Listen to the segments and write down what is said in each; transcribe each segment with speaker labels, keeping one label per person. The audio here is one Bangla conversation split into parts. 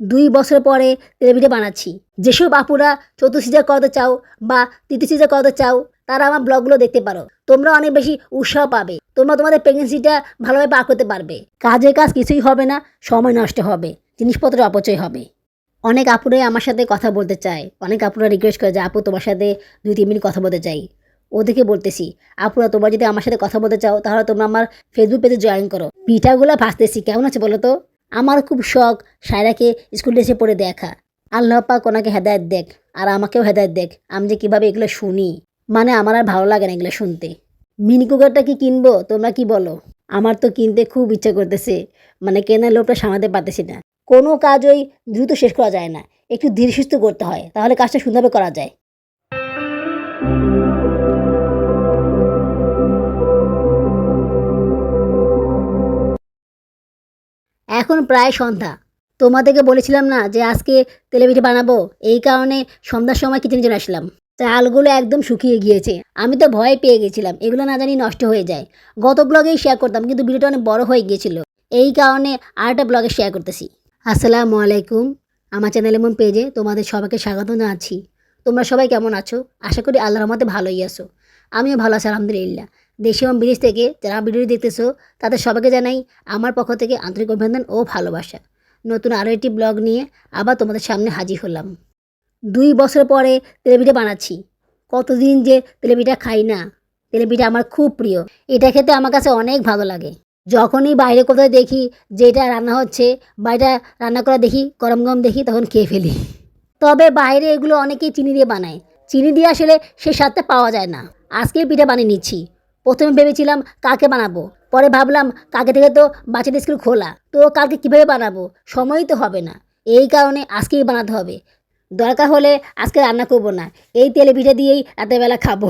Speaker 1: দুই বছর পরে তেলেপিঠে বানাচ্ছি। যেসব আপুরা চতুর্থ সিজার করাতে চাও বা তৃতীয় সিজার করাতে চাও, তারা আমার ব্লগগুলো দেখতে পারো। তোমরা অনেক বেশি উৎসাহ পাবে। তোমরা তোমাদের প্রেগনেন্সিটা ভালোভাবে পার করতে পারবে। কাজের কাজ কিছুই হবে না, সময় নষ্ট হবে জিনিসপত্র অপচয় হবে। অনেক আপুরাই আমার সাথে কথা বলতে চায়। অনেক আপুরা রিকোয়েস্ট করে যে, আপু, তোমার সাথে দুই, তিন মিনিট কথা বলতে চাই। ওদেরকে বলতেছি, আপুরা, তোমরা যদি আমার সাথে কথা বলতে চাও, তাহলে তোমরা আমার ফেসবুক পেজে জয়েন করো। পিঠাগুলো ভাসতেছি কেমন আছে বলো তো? আমার খুব শখ সায়রাকে স্কুল ড্রেসে পরে দেখা। আল্লাহ পাক ওনাকে হেদায়ত দেখ আর আমাকেও হেদায়ত দেখ। আমি যে কীভাবে এগুলো শুনি মানে আমার আর ভালো লাগে না এগুলো শুনতে। মিনি কুকারটা কি কিনবো, তোমরা কি বলো? আমার তো কিনতে খুব ইচ্ছা করতেছে মানে কেনার লোকটা সামাতে পারতেছি না। কোনো কাজ ওই দ্রুত শেষ করা যায় না। একটু ধীরে সুস্থ করতে হয়, তাহলে কাজটা সুন্দরভাবে করা যায়। এখন প্রায় সন্ধ্যা। তোমাদেরকে বলেছিলাম না যে আজকে তেলেপিঠে বানাবো? এই কারণে সন্ধ্যার সময় কিচেনে চলে আসলাম। চালগুলো একদম শুকিয়ে গিয়েছে। আমি তো ভয় পেয়ে গেছিলাম। এগুলো না জানি নষ্ট হয়ে যায়। গত ব্লগেই শেয়ার করতাম, কিন্তু ভিডিওটা অনেক বড় হয়ে গিয়েছিল। এই কারণে আরেকটা ব্লগে শেয়ার করতেছি। আসসালামু আলাইকুম। আমার চ্যানেল এমন পেজে তোমাদের সবাইকে স্বাগত জানাচ্ছি। তোমরা সবাই কেমন আছো? আশা করি আল্লাহর রহমতে ভালোই আছো। আমিও ভালো আছি, আলহামদুলিল্লাহ। দেশে এবং বিদেশ থেকে যারা ভিডিওটি দেখতেছো, তাদের সবাইকে জানাই আমার পক্ষ থেকে আন্তরিক অভিনন্দন ও ভালোবাসা। নতুন আরও একটি ব্লগ নিয়ে আবার তোমাদের সামনে হাজির হলাম। দুই বছর পরে তেলেপিঠা বানাচ্ছি। কতদিন যে তেলেপিঠা খাই না, তেলেপিঠা আমার খুব প্রিয়। এটা খেতে আমার কাছে অনেক ভালো লাগে। যখনই বাইরে কোথাও দেখি যে এটা রান্না হচ্ছে বা এটা রান্না করা দেখি, গরম গরম দেখি, তখন খেয়ে ফেলি। তবে বাইরে এগুলো অনেকেই চিনি দিয়ে বানায়। চিনি দিয়ে আসলে সে স্বাদটা পাওয়া যায় না। আজকে পিঠা বানিয়ে নিচ্ছি। প্রথমে ভেবেছিলাম কাকে বানাবো, পরে ভাবলাম কাকে থেকে তো বাচ্চাদের স্কুল খোলা, তো কালকে কীভাবে বানাবো? সময়ই তো হবে না। এই কারণে আজকেই বানাতে হবে। দরকার হলে আজকে রান্না করব না। এই তেলে পিঠে দিয়েই রাতেরবেলা খাব।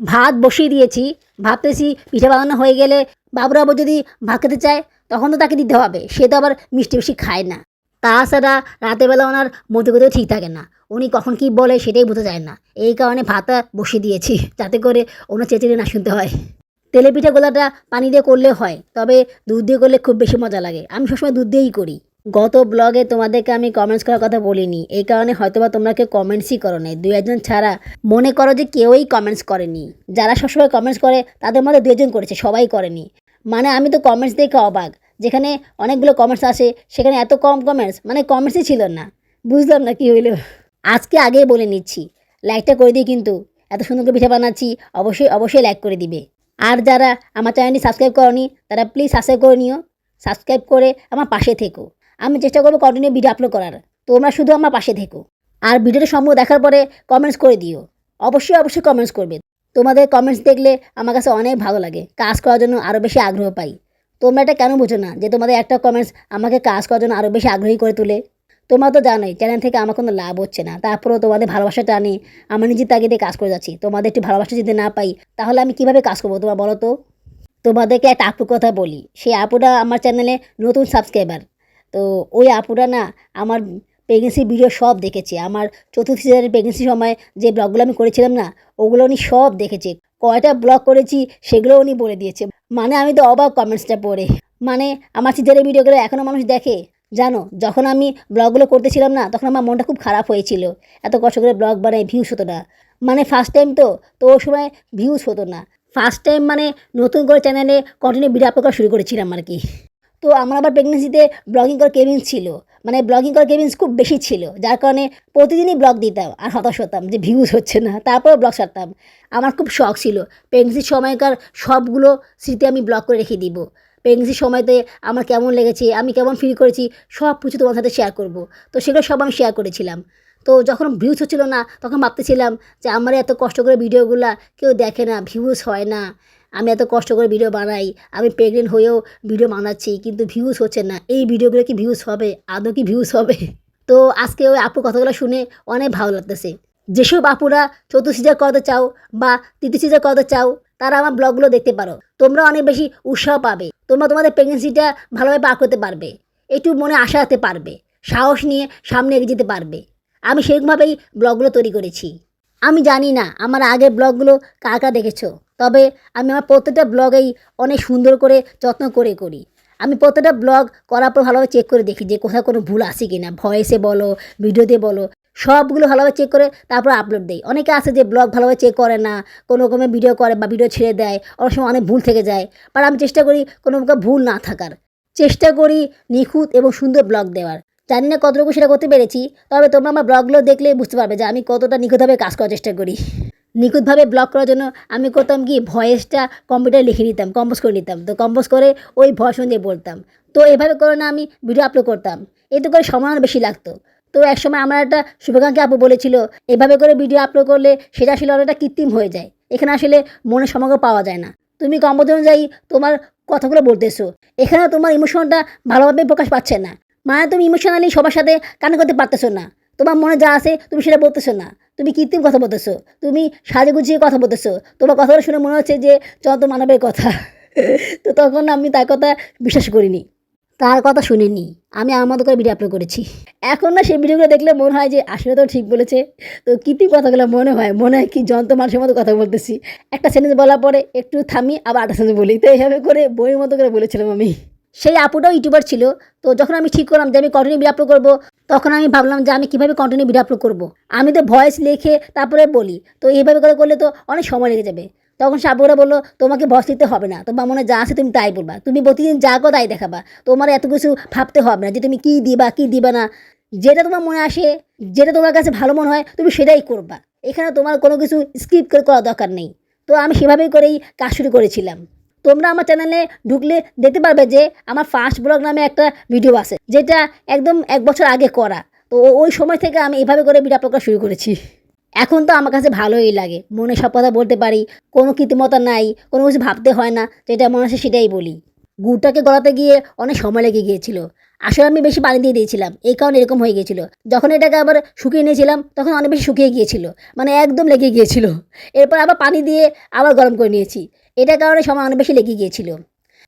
Speaker 1: ভাত বসিয়ে দিয়েছি। ভাবতেছি পিঠে বানানো হয়ে গেলে বাবুরাবু যদি ভাত খেতে চায়, তখন তো তাকে দিতে হবে। সে তো আবার মিষ্টি বেশি খায় না। তাছাড়া রাতেরবেলা ওনার মধ্যে ঠিক থাকে না। উনি কখন কি বলে সেটাই বোঝা যায় না। এই কারণে ভাতা বসিয়ে দিয়েছি, যাতে করে ওনার চেঁচিয়ে না শুনতে হয়। তেলে পিঠে গোলাটা পানি দিয়ে করলে হয়, তবে দুধ দিয়ে করলে খুব বেশি মজা লাগে। আমি সবসময় দুধ দিয়েই করি। গত ব্লগে তোমাদেরকে আমি কমেন্টস করার কথা বলিনি। এই কারণে হয়তোবা তোমরা কেউ কমেন্টসই করো নাই। দু একজন ছাড়া মনে করো যে কেউই কমেন্টস করেনি। যারা সবসময় কমেন্টস করে, তাদের মধ্যে দু একজন করেছে, সবাই করেনি। মানে আমি তো কমেন্টস দেখে অবাক। যেখানে অনেকগুলো কমেন্টস আসে, সেখানে এত কম কমেন্টস মানে কমেন্টসই ছিল না। বুঝলাম না কি হইল। আজকে আগেই বলে নিচ্ছি লাইকটা করে দিই কিন্তু। এত সুন্দর করে পিঠা বানাচ্ছি, অবশ্যই অবশ্যই লাইক করে দিবে। আর যারা আমার চ্যানেলটি সাবস্ক্রাইব করনি, তারা প্লিজ সাবস্ক্রাইব করে নিও। সাবস্ক্রাইব করে আমার পাশে থেকো। আমি চেষ্টা করব কন্টিনিউ ভিডিও আপলোড করার। তোমরা শুধু আমার পাশে থেকো। আর ভিডিওটা সম্ভব দেখার পরে কমেন্টস করে দিও। অবশ্যই অবশ্যই কমেন্টস করবে। তোমাদের কমেন্টস দেখলে আমার কাছে অনেক ভালো লাগে। কাজ করার জন্য আরও বেশি আগ্রহ পাই। তোমরা এটা কেন বুঝো না যে তোমাদের একটা কমেন্টস আমাকে কাজ করার জন্য আরও বেশি আগ্রহী করে তোলে? তোমরা তো জানোই চ্যানেল থেকে আমার কোনো লাভ হচ্ছে না। তারপরেও তোমাদের ভালোবাসা টানে, আমার নিজের তাগিদে কাজ করে যাচ্ছি। তোমাদের একটু ভালোবাসা যদি না পাই, তাহলে আমি কীভাবে কাজ করব তোমার বলো তো? তোমাদেরকে একটা আপুর কথা বলি, সেই আপুটা আমার চ্যানেলে নতুন সাবস্ক্রাইবার তো ওই আপুটা না, আমার প্রেগনেন্সি ভিডিও সব দেখেছে। আমার চতুর্থ সিজনের প্রেগনেন্সির সময় যে ব্লগগুলো আমি করেছিলাম না, ওগুলো উনি সব দেখেছে। কয়টা ব্লগ করেছি, সেগুলো উনি বলে দিয়েছে। মানে আমি তো অবাক কমেন্টসটা পড়ে। মানে আমার সিজারের ভিডিওগুলো এখনও মানুষ দেখে? জানো, যখন আমি ব্লগগুলো করতেছিলাম না, তখন আমার মনটা খুব খারাপ হয়েছিল। এত কষ্ট করে ব্লগ বানাই ভিউজ হতো না। মানে ফার্স্ট টাইম তো তো ওই সময় ভিউজ হতো না। ফার্স্ট টাইম মানে নতুন করে চ্যানেলে কন্টিনিউ ভিডিও আপলোড করা শুরু করেছিলাম আর কি। তো আমার আবার প্রেগনেন্সিতে ব্লগিং করার কেবিন্স ছিল। মানে ব্লগিং করার কেবিন্স খুব বেশি ছিল, যার কারণে প্রতিদিনই ব্লগ দিতাম আর হতাশ হতাম যে ভিউজ হচ্ছে না। তারপরে ব্লগ সারতাম আমার খুব শখ ছিল। প্রেগনেন্সির সময়কার সবগুলো স্মৃতি আমি ব্লগ করে রেখে দিব। প্রেগনেন্সির সময়তে আমার কেমন লেগেছে, আমি কেমন ফিল করেছি, সব কিছু তোমার সাথে শেয়ার করব। তো সেগুলো সব আমি শেয়ার করেছিলাম। তো যখন ভিউজ হচ্ছিল না, তখন ভাবতেছিলাম যে আমার এত কষ্ট করে ভিডিওগুলো কেউ দেখে না ভিউজ হয় না। আমি এত কষ্ট করে ভিডিও বানাই, আমি প্রেগনেন্ট হয়েও ভিডিও বানাচ্ছি, কিন্তু ভিউজ হচ্ছে না। এই ভিডিওগুলো কি ভিউজ হবে? আদৌ কি ভিউজ হবে? তো আজকে ওই আপুর কথাগুলো শুনে অনেক ভালো লাগতেছে। যেসব আপুরা চতুর্থ সিজার করাতে চাও বা তৃতীয় সিজার করাতে চাও তারা আমার ব্লগগুলো দেখতে পারো। তোমরা অনেক বেশি উৎসাহ পাবে। তোমরা তোমাদের প্রেগনেন্সিটা ভালোভাবে পার করতে পারবে। একটু মনে আশা রাখতে পারবে। সাহস নিয়ে সামনে এগিয়ে যেতে পারবে। আমি সেরকমভাবেই ব্লগগুলো তৈরি করেছি। আমি জানি না আমার আগের ব্লগগুলো কার দেখেছ, তবে আমি আমার প্রত্যেকটা ব্লগেই অনেক সুন্দর করে যত্ন করে করি। আমি প্রত্যেকটা ব্লগ করার পর ভালোভাবে চেক করে দেখি যে কোথাও কোনো ভুল আসে কি না ভয়েসে বলো ভিডিওতে বলো। সবগুলো ভালোভাবে চেক করে তারপর আপলোড দেই অনেকে আছে যে ব্লগ ভালোভাবে চেক করে না, কোনো রকমে ভিডিও করে বা ভিডিও ছেড়ে দেয়, অনেক সময় অনেক ভুল থেকে যায়। বাট আমি চেষ্টা করি কোনো রকম ভুল না থাকার। চেষ্টা করি নিখুঁত এবং সুন্দর ব্লগ দেওয়ার। জানি না কতটুকু সেটা করতে পেরেছি, তবে তোমরা আমার ব্লগগুলো দেখলে বুঝতে পারবে যে আমি কতটা নিখুঁতভাবে কাজ করার চেষ্টা করি। নিখুঁতভাবে ব্লগ করার জন্য আমি করতাম কি ভয়েসটা কম্পিউটারে লিখে নিতাম কম্পোজ করে নিতাম। তো কম্পোজ করে ওই ভয়েস অনুযায়ী বলতাম। তো এভাবে করে না আমি ভিডিও আপলোড করতাম। এতে করে সময় বেশি লাগতো। তো একসময় আমার একটা শুভাকাঙ্ক্ষী আপু বলেছিল, এভাবে করে ভিডিও আপলোড করলে সেটা আসলে অনেকটা কৃত্রিম হয়ে যায়। এখানে আসলে মনের সমগ্র পাওয়া যায় না। তুমি কম্পোজ অনুযায়ী তোমার কথাগুলো বলতেছো। এখানে তোমার ইমোশনটা ভালোভাবে প্রকাশ পাচ্ছে না। মানে তুমি ইমোশনালি সবার সাথে কানে করতে পারতেছো না। তোমার মনে যা আছে তুমি সেটা বলতেছো না। তুমি কৃত্রিম কথা বলতেছো। তুমি সাজে গুছিয়ে কথা বলতেছো। তোমার কথাগুলো শুনে মনে হচ্ছে যে যত মানবের কথা। তো তখন আমি তার কথা বিশ্বাস করিনি। তার কথা শুনিনি। আমি আমার মতো করে ভিডিও আপলোড করেছি। এখন না সেই ভিডিওগুলো দেখলে মনে হয় যে, আসলে তো ঠিক বলেছে। তো কৃত্রিম কথাগুলো মনে হয় মনে হয় কি যন্ত্র মানুষের মতো কথা বলতেছি। একটা সেন্টেন্স বলার পরে একটু থামি, আবার আটা সেন্টেন্স বলি। তো এইভাবে করে বইয়ের মতো করে বলেছিলাম আমি। সেই আপুটাও ইউটিউবার ছিল। তো যখন আমি ঠিক করলাম যে, আমি কন্টিনিউ ভিডিও আপলোড করব, তখন আমি ভাবলাম যে, আমি কীভাবে কন্টিনিউ ভিডিও আপলোড করব? আমি তো ভয়েস লিখে তারপরে বলি। তো এইভাবে করে করলে তো অনেক সময় লেগে যাবে। তখন সে আপুরা বলল, তোমাকে ভয়েস দিতে হবে না। তোমার মনে যা আছে তুমি তাই বলবা। তুমি প্রতিদিন যা কো তাই দেখাবা। তোমার এত কিছু ভাবতে হবে না যে তুমি কী দিবা কী দিবা না। যেটা তোমার মনে আসে, যেটা তোমার কাছে ভালো মনে হয়, তুমি সেটাই করবা। এখানে তোমার কোনো কিছু স্কিপ করে করার দরকার নেই। তো আমি সেভাবেই করেই কাজ শুরু করেছিলাম। তোমরা আমার চ্যানেলে ঢুকলে দেখতে পারবে যে আমার ফার্স্ট ব্লগ নামে একটা ভিডিও আছে, যেটা একদম এক বছর আগে করা। তো ওই সময় থেকে আমি এভাবে করে ভিডিও করা শুরু করেছি। এখন তো আমার কাছে ভালোই লাগে। মনে সব কথা বলতে পারি, কোনো কৃত্রিমতা নাই, কোনো কিছু ভাবতে হয় না, যেটা মনে আসে সেটাই বলি। গুড়টাকে গলাতে গিয়ে অনেক সময় লেগে গিয়েছিল। আসলে আমি বেশি পানি দিয়ে দিয়েছিলাম, এই কারণে এরকম হয়ে গিয়েছিল। যখন এটাকে আবার শুকিয়ে নিয়েছিলাম, তখন অনেক বেশি শুকিয়ে গিয়েছিল মানে একদম লেগে গিয়েছিল। এরপর আবার পানি দিয়ে আবার গরম করে নিয়েছি এটার কারণে সময় অনেক বেশি লেগে গিয়েছিল।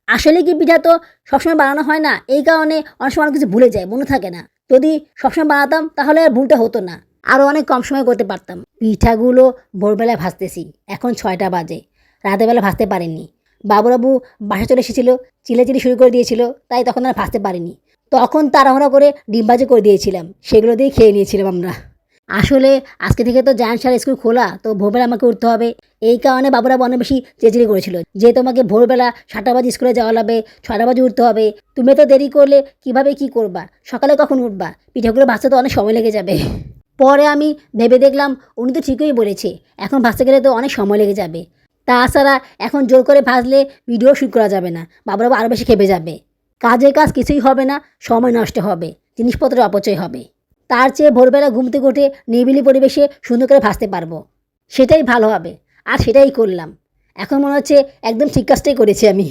Speaker 1: আসলে কি পিঠা তো সবসময় বানানো হয় না, এই কারণে অনেক সময় অনেক কিছু ভুলে যায়, মনে থাকে না। যদি সবসময় বানাতাম, তাহলে আর ভুলটা হতো না। আরও অনেক কম সময় করতে পারতাম। পিঠাগুলো ভোরবেলায় ভাজতেছি, এখন ছয়টা বাজে। রাতের বেলা ভাজতে পারিনি। বাবুরাবু বাসা চলে এসেছিল, চিলেচিলি শুরু করে দিয়েছিল, তাই তখন আর ভাজতে পারিনি। তখন তাড়াহুড়া করে ডিম ভাজি করে দিয়েছিলাম, সেগুলো দিয়ে খেয়ে নিয়েছিলাম আমরা। আসলে আজকে থেকে তো জায়ান্ট সার স্কুল খোলা, তো ভোরবেলা আমাকে উঠতে হবে। এই কারণে বাবুরা অনেক বেশি চেঁচিড়ি করেছিল, যে তোমাকে ভোরবেলা সাতটা বাজে স্কুলে যাওয়া লাগবে ছটা বাজে উঠতে হবে। তুমি তো দেরি করলে কীভাবে কি করবা? সকালে কখন উঠবা? পিঠাগুলো ভাজতে তো অনেক সময় লেগে যাবে। পরে আমি ভেবে দেখলাম উনি তো ঠিকই বলেছে। এখন ভাজতে গেলে তো অনেক সময় লেগে যাবে। তাছাড়া এখন জোর করে ভাজলে ভিডিও শ্যুট করা যাবে না। বাবুরা আরও বেশি খেপে যাবে। কাজের কাজ কিছুই হবে না, সময় নষ্ট হবে, জিনিসপত্রের অপচয় হবে। তার চেয়ে ভোরবেলা ঘুমতে উঠে নিরিবিলি পরিবেশে সুন্দর করে ভাসতে পারব। সেটাই ভালো হবে, আর সেটাই করলাম। এখন মনে হচ্ছে একদম ঠিক কাজটাই করেছি আমি।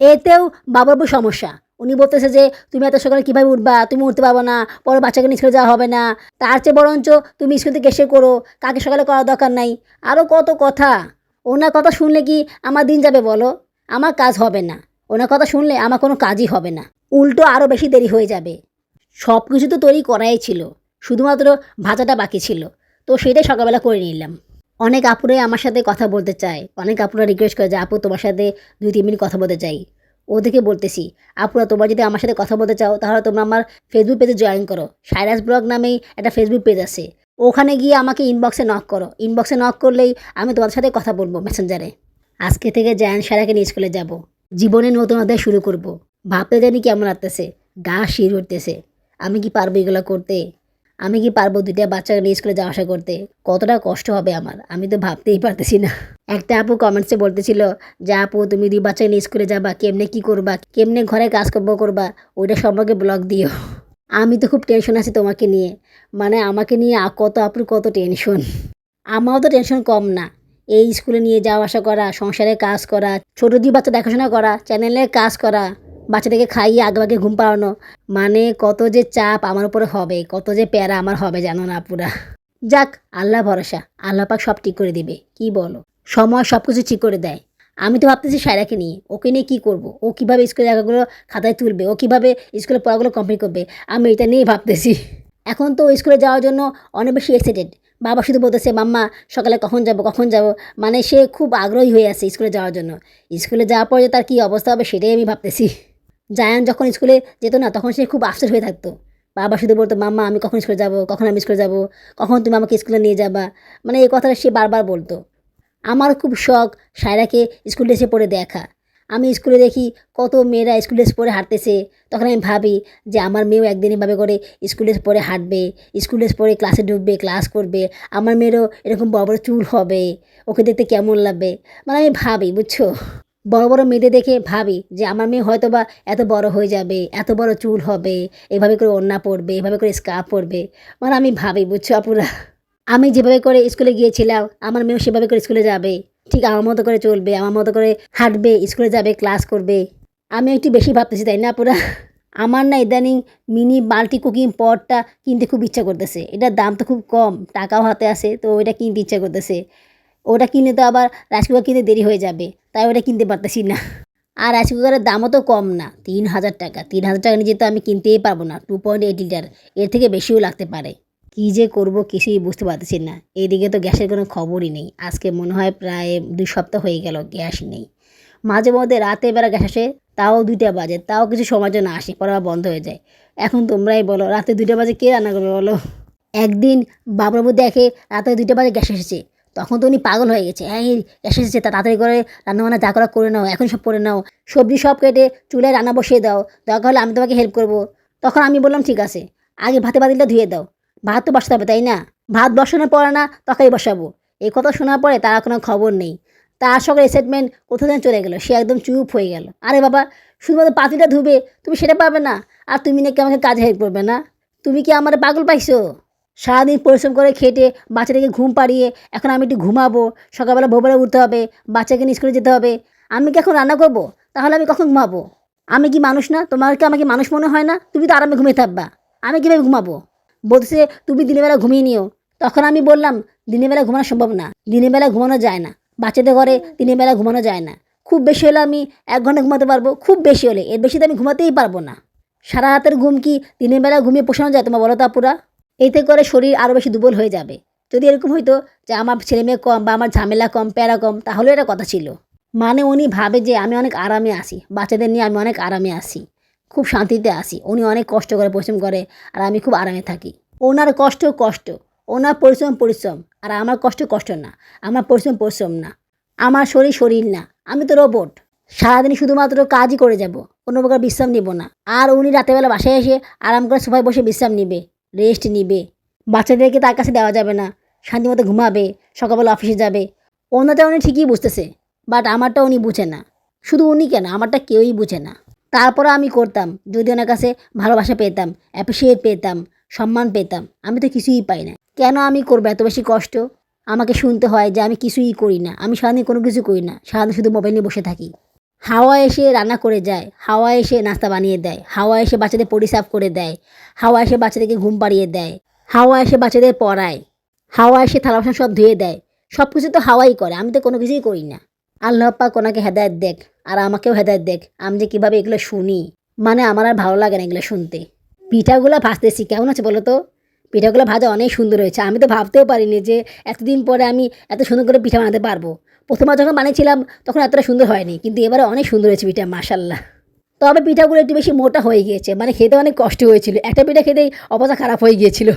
Speaker 1: এতেও বাবার সমস্যা। উনি বলতেছে যে, তুমি এত সকালে কীভাবে উঠবা? তুমি উঠতে পারব না। পরে বাচ্চাকে নিয়ে স্কুলে যাওয়া হবে না। তার চেয়ে বরঞ্চ তুমি স্কুল থেকে এসে করো। কাকে সকালে করার দরকার নাই। আরও কত কথা। ওনার কথা শুনলে কি আমার দিন যাবে বলো? আমার কাজ হবে না। ওনার কথা শুনলে আমার কোনো কাজই হবে না। উল্টো আরও বেশি দেরি হয়ে যাবে। সব কিছু তো তৈরি করাই ছিল। শুধুমাত্র ভাজাটা বাকি ছিল। তো সেটাই সকালবেলা করে নিলাম। অনেক আপুরাই আমার সাথে কথা বলতে চায়। অনেক আপুরা রিকোয়েস্ট করে যে, আপু, তোমার সাথে দুই, তিন মিনিট কথা বলতে চাই। ওদেরকে বলতেছি, আপুরা, তোমরা যদি আমার সাথে কথা বলতে চাও, তাহলে তোমরা আমার ফেসবুক পেজে জয়েন করো। সাইরাস ব্লগ নামেই একটা ফেসবুক পেজ আছে। ওখানে গিয়ে আমাকে ইনবক্সে নক করো। ইনবক্সে নক করলেই আমি তোমাদের সাথে কথা বলব মেসেঞ্জারে আজকে থেকে জায়ান সারাকে নিয়ে স্কুলে যাব। জীবনে নতুন অধ্যায় শুরু করব। ভাবতে জানি কেমন লাগতেছে। গা শির উঠতেছে। আমি কি পারব এগুলো করতে? আমি কি পারব দুইটা বাচ্চাকে নিয়ে স্কুলে যাওয়া আসা করতে? কতটা কষ্ট হবে আমার? আমি তো ভাবতেই পারতেছি না। একটা আপু কমেন্টসে বলতেছিল যে, আপু, তুমি দুই বাচ্চাকে নিয়ে স্কুলে যাবা, কেমনে কি করবা, কেমনে ঘরে কাজ করব করবা ওইটা সম্পর্কে ব্লগ দিও। আমি তো খুব টেনশন আছি তোমাকে নিয়ে। মানে আমাকে নিয়ে কত আপুর কত টেনশন আমারও তো টেনশন কম না। এই স্কুলে নিয়ে যাওয়া আসা করা, সংসারে কাজ করা, ছোটো দুই বাচ্চা দেখাশোনা করা চ্যানেলে কাজ করা। বাচ্চাদেরকে খাইয়ে আগেভাগে ঘুম পাড়ানো। মানে কত যে চাপ আমার উপরে হবে, কত যে প্যারা আমার হবে জানো না পুরা। যাক, আল্লাহ ভরসা, আল্লাহ পাক সব ঠিক করে দিবে, কি বলো? সময় সব কিছু ঠিক করে দেয়। আমি তো ভাবতেছি সায়রাকে নিয়ে, ওকে নিয়ে কী করব? ও কীভাবে স্কুলের জায়গাগুলো খাতায় তুলবে? ও কীভাবে স্কুলের পড়াগুলো কমপ্লিট করবে? আমি এটা নিয়েই ভাবতেছি। এখন তো স্কুলে যাওয়ার জন্য অনেক বেশি এক্সাইটেড বাবা শুধু বলতেছে, মাম্মা, সকালে কখন যাব কখন যাব? মানে সে খুব আগ্রহী হয়ে আছে স্কুলে যাওয়ার জন্য। স্কুলে যাওয়ার পরে যে তার কী অবস্থা হবে সেটাই আমি ভাবতেছি। জায়ান যখন স্কুলে যেত না, তখন সে খুব আফসোস হয়ে থাকতো। বাবা শুধু বলতো, মাম্মা, আমি কখন স্কুলে যাব? কখন আমি স্কুলে যাব? কখন তুমি আমাকে স্কুলে নিয়ে যাবা? মানে এই কথাটা সে বারবার বলতো। আমার খুব শখ সায়রাকে স্কুল ড্রেসে পরে দেখা। আমি স্কুলে দেখি কত মেয়েরা স্কুল ড্রেস পরে হাঁটতেছে। তখন আমি ভাবি যে আমার মেয়েও একদিন এভাবে করে স্কুল ড্রেস পরে হাঁটবে, স্কুল ড্রেস পরে ক্লাসে ঢুকবে, ক্লাস করবে। আমার মেয়েরও এরকম বড় বড় চুল হবে। ওকে দেখতে কেমন লাগবে? মানে আমি ভাবি, বুঝছ? বড় বড় মেয়েদের দেখে ভাবি যে আমার মেয়ে হয়তো বা এত বড় হয়ে যাবে, এত বড় চুল হবে, এভাবে করে ওড়না পরবে, এভাবে করে স্কার্ফ পরবে। মানে আমি ভাবি, বুঝছ আপুরা? আমি যেভাবে করে স্কুলে গিয়েছিলাম, আমার মেয়েও সেভাবে করে স্কুলে যাবে। ঠিক আমার মতো করে চলবে, আমার মতো করে হাঁটবে, স্কুলে যাবে, ক্লাস করবে। আমি একটু বেশি ভাবতেছি, তাই না পুরা আমার না ইদানিং মিনি মাল্টি কুকিং পটটা কিনতে খুব ইচ্ছা করতেছে। এটার দাম তো খুব কম, টাকাও হাতে আসে তো ওইটা কিনতে ইচ্ছা করতেছে। ওটা কিনলে তো আবার রাইস কুকার কিনতে দেরি হয়ে যাবে। তাই ওটা কিনতে পারতেছি না। আর রাইস কুকারের দামও তো কম না, তিন হাজার টাকা। তিন হাজার টাকা নিয়ে তো আমি কিনতেই পারব না টু পয়েন্ট এইট লিটার এর থেকে বেশিও লাগতে পারে। কী যে করব কিছুই বুঝতে পারতেছি না। এইদিকে তো গ্যাসের কোনো খবরই নেই। আজকে মনে হয় প্রায় দুই সপ্তাহ হয়ে গেল গ্যাস নেই। মাঝে মধ্যে রাতে বেলা গ্যাস আসে, তাও দুইটা বাজে, তাও কিছু সময়ের জন্য আসে, পরে আবার বন্ধ হয়ে যায়। এখন তোমরাই বলো, রাতে দুইটা বাজে কে রান্না করবে বলো? একদিন বাবুবাবু দেখে রাতে দুইটা বাজে গ্যাস এসেছে। তখন তো উনি পাগল হয়ে গেছে। এই গ্যাস এসেছে তাড়াতাড়ি করে রান্নাবান্না যা করা করে নাও, এখন সব করে নাও। সবজি সব কেটে চুলায় রান্না বসিয়ে দাও। দরকার হলে আমি তোমাকে হেল্প করব। তখন আমি বললাম, ঠিক আছে, আগে ভাতে বাতিলটা ধুয়ে দাও। ভাত তো বসাতে হবে, তাই না? ভাত বসানোর পরে না তরকারি বসাবো। এই কথা শোনার পরে তার কোনো খবর নেই। তার সঙ্গে এক্সাইটমেন্ট কোথাও যেন চলে গেল, সে একদম চুপ হয়ে গেল। আরে বাবা, শুধুমাত্র পাতিটা ধুবে, তুমি সেটা পাবে না। আর তুমি নাকি আমাকে কাজে হেল্প করবে না? তুমি কি আমার পাগল পাইছো? সারাদিন পরিশ্রম করে খেটে বাচ্চাটাকে ঘুম পাড়িয়ে এখন আমি একটু ঘুমাবো, সকালবেলা ভোরবেলা উঠতে হবে, বাচ্চাকে নিয়ে স্কুলে যেতে হবে। আমি কি এখন রান্না করব? তাহলে আমি কখন ঘুমাবো? আমি কি মানুষ না? তোমার কি আমাকে মানুষ মনে হয় না? তুমি তো আরামে ঘুমিয়ে থাকবা। আমি কীভাবে ঘুমাবো? বলছে তুমি দিনের বেলা ঘুমিয়ে নিও। তখন আমি বললাম, দিনের বেলা ঘুমানো সম্ভব না। দিনের বেলা ঘুমানো যায় না। বাচ্চাদের ঘরে দিনের বেলা ঘুমানো যায় না। খুব বেশি হলে আমি এক ঘণ্টা ঘুমাতে পারব, খুব বেশি হলে। এর বেশি তো আমি ঘুমাতেই পারব না। সারা রাতের ঘুম কি দিনের বেলা ঘুমিয়ে পোষানো যায় তোমার বলো তা পুরা এতে করে শরীর আরও বেশি দুর্বল হয়ে যাবে। যদি এরকম হইতো যে আমার ছেলে মেয়ে কম বা আমার ঝামেলা কম, প্যারা কম, তাহলে এটা কথা ছিল। মানে উনি ভাবে যে আমি অনেক আরামে আসি বাচ্চাদের নিয়ে আমি অনেক আরামে আসি খুব শান্তিতে আসি উনি অনেক কষ্ট করে পরিশ্রম করে আর আমি খুব আরামে থাকি। ওনার কষ্ট কষ্ট, ওনার পরিশ্রম পরিশ্রম, আর আমার কষ্ট কষ্ট না, আমার পরিশ্রম পরিশ্রম না। আমার শরীর শরীর না, আমি তো রোবট সারাদিন শুধুমাত্র কাজই করে যাব, কোনো প্রকার বিশ্রাম নিব না। আর উনি রাতেরবেলা বাসায় এসে আরাম করে সবাই বসে বিশ্রাম নিবে। রেস্ট নিবে। বাচ্চাদেরকে তার কাছে দেওয়া যাবে না। শান্তিমতো ঘুমাবে, সকালবেলা অফিসে যাবে। ওনারটা উনি ঠিকই বুঝতেছে বাট আমারটা উনি বুঝে না। শুধু উনি কেন? আমারটা কেউই বুঝে না। তারপরে আমি করতাম, যদি ওনার কাছে ভালোবাসা পেতাম অ্যাপ্রিসিয়েট পেতাম, সম্মান পেতাম, আমি তো কিছুই পাই না। কেন আমি করব এত বেশি কষ্ট? আমাকে শুনতে হয় যে আমি কিছুই করি না। আমি সারাদিন কোনো কিছু করি না। সারাদিন শুধু মোবাইল নিয়ে বসে থাকি। হাওয়া এসে রান্না করে যায়, হাওয়া এসে নাস্তা বানিয়ে দেয়, হাওয়া এসে বাচ্চাদের পরিসাফ করে দেয়, হাওয়া এসে বাচ্চাদেরকে ঘুম পাড়িয়ে দেয়, হাওয়া এসে বাচ্চাদের পড়ায়, হাওয়া এসে থালা বাসন সব ধুয়ে দেয় সব কিছু তো হাওয়াই করে, আমি তো কোনো কিছুই করি না। আল্লাহ পাক ওনাকে হেদায়ত দেখ, আর আমাকেও হেদায়ত দেখ, আমি যে কীভাবে এগুলো শুনি মানে আমার আর ভালো লাগে না এগুলো শুনতে। পিঠাগুলো ভাজতেছি, কেমন আছে বলো তো? পিঠাগুলো ভাজা অনেক সুন্দর হয়েছে, আমি তো ভাবতেও পারিনি যে এতদিন পরে আমি এত সুন্দর করে পিঠা বানাতে পারব। প্রথমবার যখন বানিয়েছিলাম, তখন এতটা সুন্দর হয়নি, কিন্তু এবারে অনেক সুন্দর হয়েছে পিঠা মাসাল্লাহ তবে পিঠাগুলো একটু বেশি মোটা হয়ে গিয়েছে মানে খেতে অনেক কষ্ট হয়েছিল, একটা পিঠা খেতেই অবস্থা খারাপ হয়ে গিয়েছিল।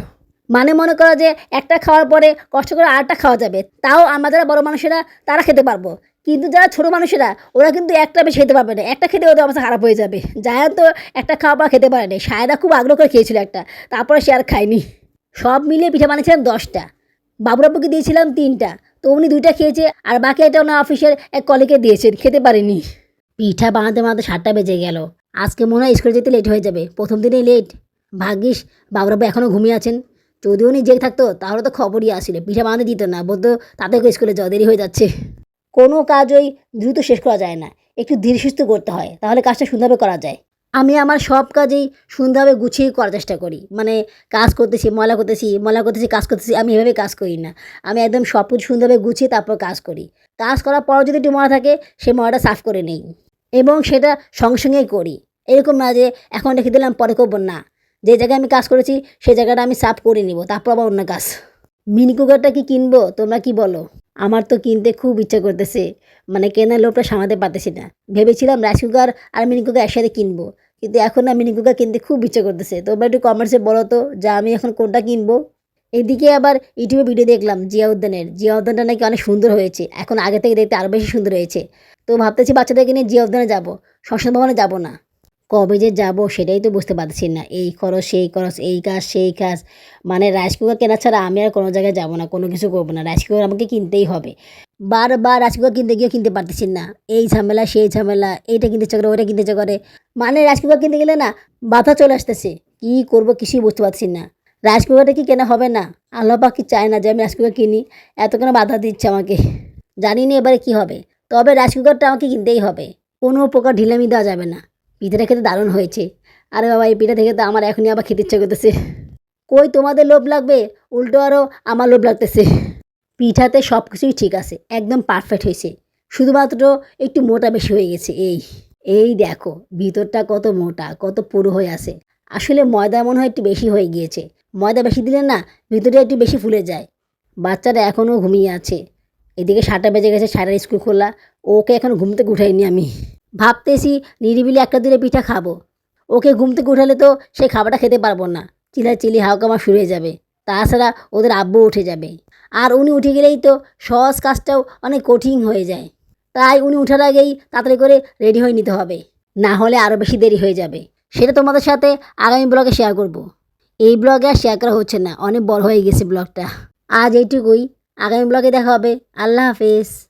Speaker 1: মানে মনে করো যে, একটা খাওয়ার পরে কষ্ট করে আরেকটা খাওয়া যাবে, তাও আমরা যারা বড় মানুষেরা, তারা খেতে পারব। কিন্তু যারা ছোটো মানুষেরা, ওরা কিন্তু একটা বেশি খেতে পারবে না, একটা খেতে ওদের অবস্থা খারাপ হয়ে যাবে। জায়ান তো একটা খাওয়া পর খেতে পারেনি, সায়দা খুব আগ্রহ করে খেয়েছিল একটা, তারপরে সে আর খায়নি। সব মিলিয়ে পিঠা বানিয়েছিলাম দশটা বাবুরাব্বুকে দিয়েছিলাম তিনটা তো উনি দুইটা খেয়েছে, আর বাকি একটা ওনার অফিসের এক কলিকে দিয়েছেন, খেতে পারেনি। পিঠা বানাতে বানাতে সাতটা বেজে গেল। আজকে মনে হয় স্কুলে যেতে লেট হয়ে যাবে, প্রথম দিনেই লেট ভাগ্যিস, বাবুরাব্বু এখনও ঘুমিয়ে আছেন। যদি উনি জেগে থাকতো, তাহলে তো খবরই আসছিল পিঠা বানাতে দিত না, বলতো করে স্কুলে যাওয়া দেরি হয়ে যাচ্ছে। কোনো কাজই দ্রুত শেষ করা যায় না, একটু ধীর সুস্থ করতে হয়, তাহলে কাজটা সুন্দরভাবে করা যায়। আমি আমার সব কাজেই সুন্দরভাবে গুছিয়ে করার চেষ্টা করি। মানে কাজ করতেছি, ময়লা করতেছি ময়লা করতেছি, কাজ করতেছি, আমি এভাবে কাজ করি না। আমি একদম সব কিছু সুন্দরভাবে গুছিয়ে তারপর কাজ করি। কাজ করার পরও যদি একটু ময়লা থাকে, সেই ময়লাটা সাফ করে নেই। এবং সেটা সঙ্গে সঙ্গেই করি। এরকম না যে এখন রেখে দিলাম, পরে করব না। যে জায়গায় আমি কাজ করেছি সেই জায়গাটা আমি সাফ করে নিব, তারপর আবার অন্য কাজ। মিনি কুকারটা কি কিনবো, তোমরা কি বলো? আমার তো কিনতে খুব ইচ্ছা করতেছে। মানে কেনার লোভটা সামাতে পারতেছি না। ভেবেছিলাম রাইস কুকার আর মিনি কুকার একসাথে কিনবো। কিন্তু এখন না মিনি কিনতে খুব ইচ্ছা করতেছে। তোমরা একটু কমেন্টসে বলো তো যে আমি এখন কোনটা কিনবো? এদিকে আবার ইউটিউবে ভিডিও দেখলাম জিয়া উদ্যানের জিয়া উদ্যানটা নাকি অনেক সুন্দর হয়েছে। এখন আগে থেকে দেখতে আরও বেশি সুন্দর হয়েছে। তো ভাবতেছি বাচ্চাদেরকে নিয়ে জিয়া উদ্যানে যাব। সংসদ ভবনে যাব না। কবে যে যাব সেটাই তো বুঝতে পারছি না। এই খরচ সেই খরচ এই কাজ, সেই কাজ। মানে রাইস কুকার কেনা ছাড়া আমি আর কোনো জায়গায় যাব না, কোনো কিছু করব না। রাইস কুকার আমাকে কিনতেই হবে। বারবার রাইস কুকার কিনতে গিয়েও কিনতে পারতেছি না। এই ঝামেলা, সেই ঝামেলা, এইটা কিনতে ইচ্ছা করে, ওইটা কিনতে ইচ্ছা করে। মানে রাইস কুকার কিনতে গেলে না, বাধা চলে আসতেছে। কী করব কিছুই বুঝতে পারছি না। রাইস কুকারটা কি কেনা হবে না? আল্লাহ কি চায় না যে আমি রাইস কুকার কিনি? এত কেন বাধা দিচ্ছে আমাকে? জানি না এবারে কী হবে। তবে রাইস কুকারটা আমাকে কিনতেই হবে। কোনো প্রকার ঢিলামি দেওয়া যাবে না। পিঠাটা খেতে দারুণ হয়েছে। আরে বাবা, এই পিঠা থেকে তো আমার এখনই আবার খেতে ইচ্ছা করতেছে। কই তোমাদের লোভ লাগবে? উল্টো আরও আমার লোভ লাগতেছে। পিঠাতে সব কিছুই ঠিক আছে, একদম পারফেক্ট হয়েছে। শুধুমাত্র একটু মোটা বেশি হয়ে গেছে, এই। এই দেখো, ভিতরটা কত মোটা, কত পুরো হয়ে আছে। আসলে ময়দা মনে হয় একটু বেশি হয়ে গিয়েছে। ময়দা বেশি দিলে না ভিতরটা একটু বেশি ফুলে যায়। বাচ্চারা এখনও ঘুমিয়ে আছে। এদিকে সাতটা বেজে গেছে সাড়ে স্কুল খোলা। ওকে এখন ঘুম থেকে উঠাইনি আমি। ভাবতেছি নিরিবিলি একটা দূরে পিঠা খাব। ওকে ঘুম থেকে উঠালে তো সে খাবারটা খেতে পারব না। চিলা চিলি হাওকামা শুরু হয়ে যাবে। তাছাড়া ওদের আব্বু উঠে যাবে। আর উনি উঠে গেলেই তো সহজ কাজটাও অনেক কঠিন হয়ে যায়। তাই উনি উঠার আগেই তাড়াতাড়ি করে রেডি হয়ে নিতে হবে। না হলে আরও বেশি দেরি হয়ে যাবে। সেটা তোমাদের সাথে আগামী ব্লগে শেয়ার করব। এই ব্লগে আর শেয়ার করা হচ্ছে না। অনেক বড় হয়ে গেছে ব্লগটা। আজ এইটুকুই। আগামী ব্লগে দেখা হবে। আল্লাহ হাফেজ।